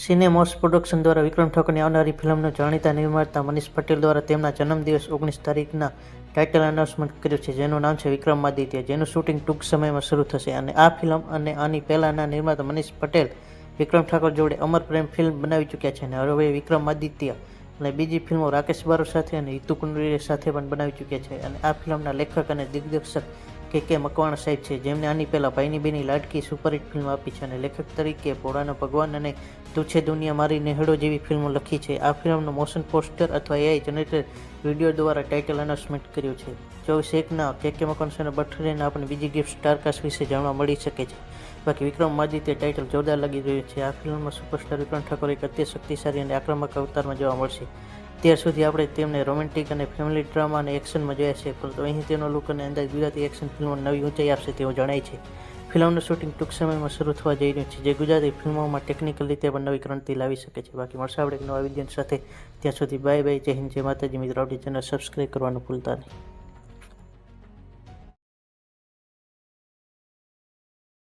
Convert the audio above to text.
સિનેમોસ production દ્વારા વિક્રમ ઠાકોરની આવનારી ફિલ્મનો જાણીતા નિર્માતા મનીષ પટેલ દ્વારા તેમના જન્મદિવસ ઓગણીસ તારીખના ટાઇટલ અનાઉન્સમેન્ટ કર્યું છે, જેનું નામ છે વિક્રમાદિત્ય જેનું શૂટિંગ ટૂંક સમયમાં શરૂ થશે. અને આ ફિલ્મ અને આની પહેલાંના નિર્માતા મનીષ પટેલ વિક્રમ ઠાકોર જોડે અમર પ્રેમ ફિલ્મ બનાવી ચૂક્યા છે અને હવે વિક્રમાદિત્ય અને બીજી ફિલ્મો રાકેશ બારો સાથે અને હિતુ કુંડરી સાથે પણ બનાવી ચૂક્યા છે. અને આ ફિલ્મના લેખક અને દિગ્દર્શક કે કે મકવાણ સાહેબ છે, જેમને આની પહેલાં ભાઈની બેની લાડકી સુપરહિટ ફિલ્મ આપી છે અને લેખક તરીકે ભોળાનો ભગવાન અને તું દુનિયા મારી નેહડો જેવી ફિલ્મો લખી છે. આ ફિલ્મનું મોશન પોસ્ટર અથવા એઆઈ જનરેટેડ વીડિયો દ્વારા ટાઇટલ અનાઉન્સમેન્ટ કર્યું છે. ચોવીસ એકના કે કે મકવાણાના બર્થડેના આપણે બીજી ગિફ્ટ સ્ટારકાસ્ટ વિશે જાણવા મળી શકે છે. બાકી વિક્રમ માદિત્ય ટાઇટલ જોરદાર લાગી રહ્યું છે. આ ફિલ્મમાં સુપરસ્ટાર વિક્રમ ઠાકોર એક અત્યંત શક્તિશાળી અને આક્રમક અવતારમાં જોવા મળશે. ત્યાર સુધી આપણે તેમને રોમેન્ટિક અને ફેમિલી ડ્રામા અને એક્શનમાં જોયા છે. પરંતુ અહીં તેનો લુક અને અંદાજ ગુજરાતી એક્શન ફિલ્મો નવી ઊંચાઈ આપશે તેવું જણાય છે. ફિલ્મનું શૂટિંગ ટૂંક સમયમાં શરૂ થવા જઈ રહ્યું છે, જે ગુજરાતી ફિલ્મોમાં ટેકનિકલ રીતે પણ નવી ક્રાંતિ લાવી શકે છે. બાકી મળશે આપણે એક નવા વિદ્યાન સાથે. ત્યાં સુધી બાય બાય જય હિન્દ, જય માતાજી. મિત્રો, આપણી ચેનલ સબસ્ક્રાઈબ કરવાનું ભૂલતા નહીં.